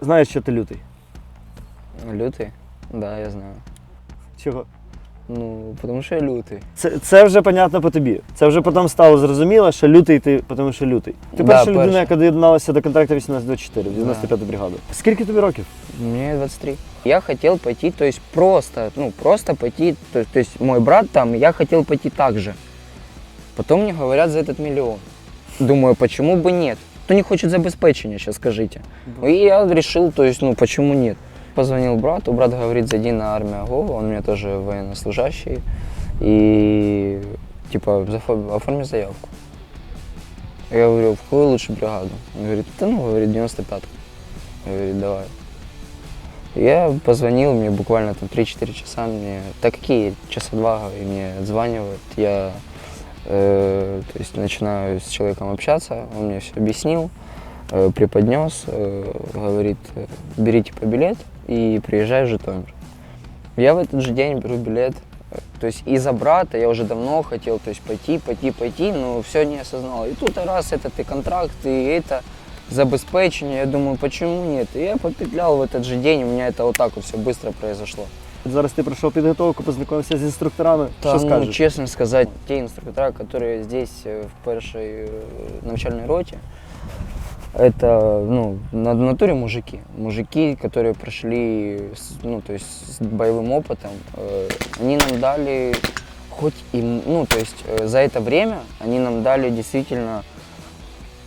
знаєш, що ти лютий? Лютий? Да, я знаю. Чого? Ну, тому що я лютий. Це, це вже понятно по тобі. Це вже потім стало зрозуміло, що лютий ти, тому що лютий. Ти Да, перша людина, перша. яка доєдналася до контракту 1824 в 95-ту бригаду. Скільки тобі років? Мне 23. Я хотел пойти, то есть просто, ну, просто пойти, то, то есть мой брат там, я хотел пойти так же. Потом мне говорят за этот миллион. Думаю, почему бы нет? Кто не хочет забеспечения, сейчас скажите. И я решил, то есть, ну, почему нет? Позвонил брату, брат говорит, зайди на армию АГО, он у меня тоже военнослужащий. И, типа, оформи заявку. Я говорю, в какую лучше бригаду? Он говорит, да ну, говорит, 95-ку. Говорит, давай. Я позвонил, мне буквально там 3-4 часа, мне, так какие, часа два, и мне отзванивают, я то есть начинаю с человеком общаться, он мне все объяснил, э, преподнес, э, говорит, э, берите по билет и приезжай в Житомир. Я в этот же день беру билет, э, то есть из-за брата я уже давно хотел, то есть пойти, пойти, пойти, но все не осознал. И тут раз этот и контракт, и это, забеспечение, я думаю, почему нет? И я попетлял в этот же день, у меня это вот так вот все быстро произошло. Зараз ти пройшов підготовку, познайомився з інструкторами. Та, що ну, честно сказать, те инструктора, которые здесь в першей э, начальной роте, это, ну, на натуре мужики. Мужики, которые прошли, с- ну, то есть с боевым опытом, э, они нам дали хоть и, ну, то есть э, за это время они нам дали действительно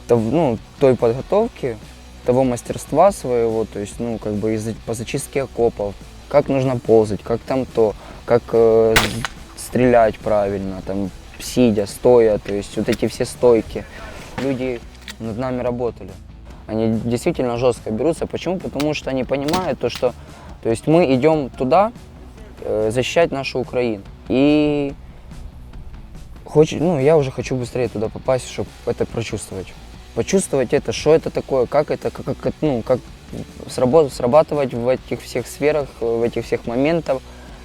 ну, той подготовки, того мастерства своего, то есть, ну, как бы из- по зачистке окопов, как нужно ползать, как там то, как э, стрелять правильно, там, сидя, стоя, то есть вот эти все стойки. Люди над нами работали. Они действительно жестко берутся. Почему? Потому что они понимают то, что то есть мы идем туда э, защищать нашу Украину. И хоч, ну, я уже хочу быстрее туда попасть, чтобы это прочувствовать. Почувствовать это, что это такое, как это, как, как ну, как срабатывать в этих всех сферах, в этих всех моментах.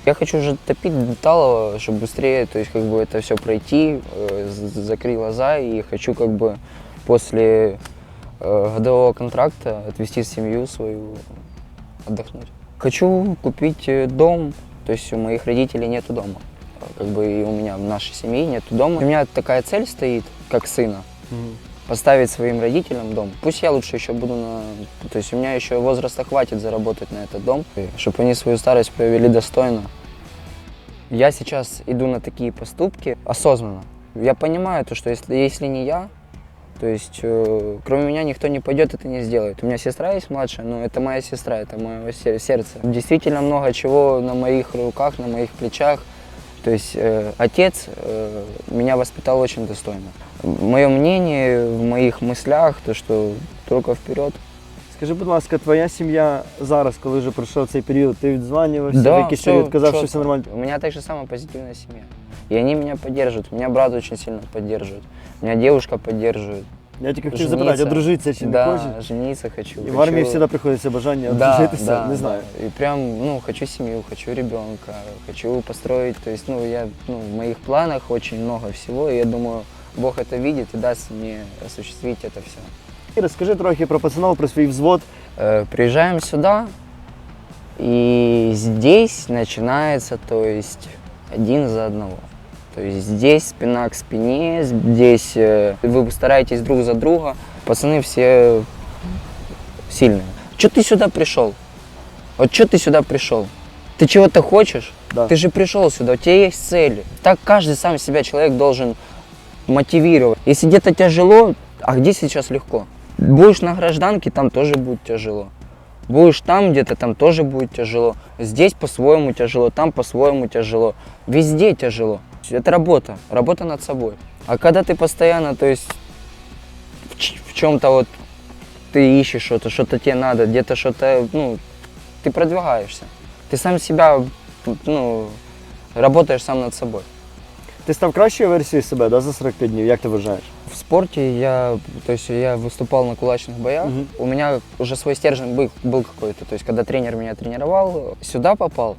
Я хочу уже топить до талого, чтобы быстрее, то есть как бы это все пройти, э, закрыть глаза и хочу как бы после э, годового контракта отвезти семью свою отдохнуть. Хочу купить э, дом, то есть у моих родителей нету дома. Как бы и у меня в нашей семье нету дома. У меня такая цель стоит, как сына. Поставить своим родителям дом. Пусть я лучше еще буду на... То есть у меня еще возраста хватит заработать на этот дом, чтобы они свою старость провели достойно. Я сейчас иду на такие поступки осознанно. Я понимаю то, что если, если не я, то есть э, кроме меня никто не пойдет это не сделает. У меня сестра есть младшая, но это моя сестра, это мое се- сердце. Действительно много чего на моих руках, на моих плечах. То есть э, отец э, меня воспитал очень достойно. Мое мнение в моих мыслях, то что только вперед. Скажи, будь ласка, твоя сім'я зараз, коли вже пройшов цей період, ти відзванювався, в Да, якийсь всё період казав, що чётко. все нормально. У меня также самая позитивная семья. И они меня поддерживают. Меня брат очень сильно поддерживает. Меня девушка поддерживает. Я тільки хотів Жениться. запитати, одружитися чи не да, хочеш? жениться хочу. І в армії хочу- завжди приходиться бажання да, одружитися, да, не знаю. да. И прям, ну, хочу семью, хочу ребенка, хочу построить. То есть, ну, я, ну, в моих планах очень много всего, и я думаю, Бог это видит и даст мне осуществить это все. І розкажи трохи про пацанов, про свій взвод. Э, приезжаем сюда, и здесь начинается, то есть, один за одного. То есть здесь спина к спине, здесь э, вы стараетесь друг за друга. Пацаны все сильные. Че ты сюда пришел? Вот что ты сюда пришел? Ты чего-то хочешь? Да. Ты же пришел сюда, у тебя есть цели. Так каждый сам себя человек должен мотивировать. Если где-то тяжело, а где сейчас легко? Будешь на гражданке, там тоже будет тяжело. Будешь там где-то, там тоже будет тяжело. Здесь по-своему тяжело, там по-своему тяжело. Везде тяжело Это работа, работа над собой. А когда ты постоянно, то есть в, чем-то вот ты ищешь что-то, что-то тебе надо, где-то что-то, ну, ты продвигаешься. Ты сам себя, ну, работаешь сам над собой. Ти став кращою версією себе да, за 45 днів, як ти вважаєш? В спорте я, то есть я выступал на кулачных боях. Мгм. У меня уже свой стержень был, был какой-то. То есть когда тренер меня тренировал, сюда попал.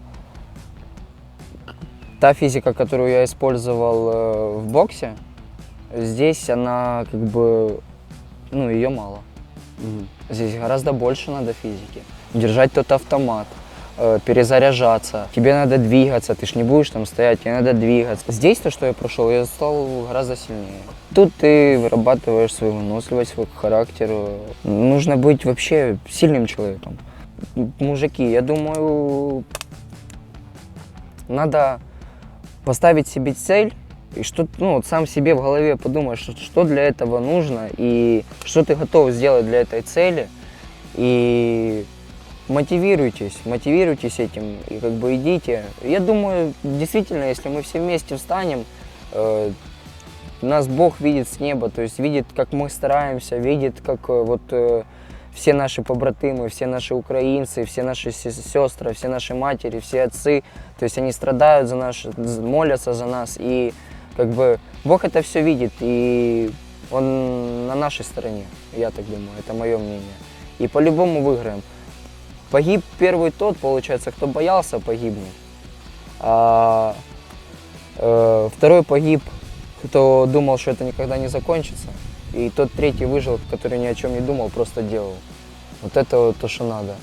Та физика, которую я использовал э, в боксе, здесь она как бы, ну ее мало. Мгм. Здесь гораздо больше надо физики. Держать тот автомат, э, перезаряжаться. Тебе надо двигаться, ты ж не будешь там стоять, тебе надо двигаться. Здесь то, что я прошел, я стал гораздо сильнее. Тут ты вырабатываешь свою выносливость, свой характер. Нужно быть вообще сильным человеком. Мужики, я думаю, надо поставить себе цель и что ну, вот сам себе в голове подумать, что, что для этого нужно и что ты готов сделать для этой цели. И мотивируйтесь, мотивируйтесь этим и как бы идите. Я думаю, действительно, если мы все вместе встанем, э, нас Бог видит с неба, то есть видит, как мы стараемся, видит, как э, вот э, все наши побратимы, все наши украинцы, все наши се- сестры, все наши матери, все отцы, то есть они страдают за нас, молятся за нас, и как бы Бог это все видит, и Он на нашей стороне, я так думаю, это мое мнение. И по-любому выиграем. Погиб первый тот, получается, кто боялся погибнуть, а э, второй погиб, кто думал, что это никогда не закончится, и тот третий выжил, который ни о чем не думал, просто делал. Вот это вот то, что надо.